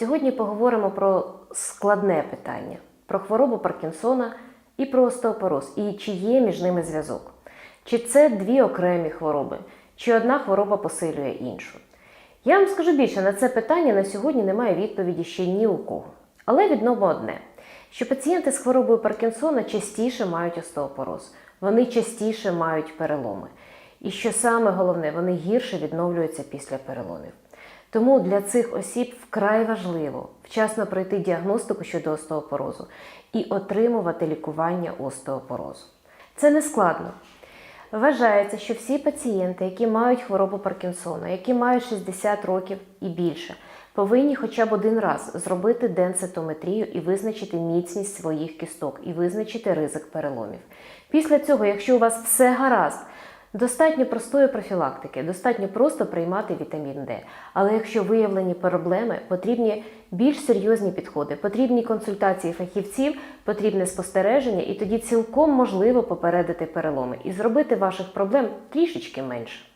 Сьогодні поговоримо про складне питання, про хворобу Паркінсона і про остеопороз, і чи є між ними зв'язок. Чи це дві окремі хвороби, чи одна хвороба посилює іншу. Я вам скажу більше, на це питання на сьогодні немає відповіді ще ні у кого. Але відомо одне, що пацієнти з хворобою Паркінсона частіше мають остеопороз, вони частіше мають переломи. І що саме головне, вони гірше відновлюються після переломів. Тому для цих осіб вкрай важливо вчасно пройти діагностику щодо остеопорозу і отримувати лікування остеопорозу. Це не складно. Вважається, що всі пацієнти, які мають хворобу Паркінсона, які мають 60 років і більше, повинні хоча б один раз зробити денситометрію і визначити міцність своїх кісток і визначити ризик переломів. Після цього, якщо у вас все гаразд, Достатньо простої профілактики, достатньо просто приймати вітамін Д. Але якщо виявлені проблеми, потрібні більш серйозні підходи, потрібні консультації фахівців, потрібне спостереження, і тоді цілком можливо попередити переломи і зробити ваших проблем трішечки менше.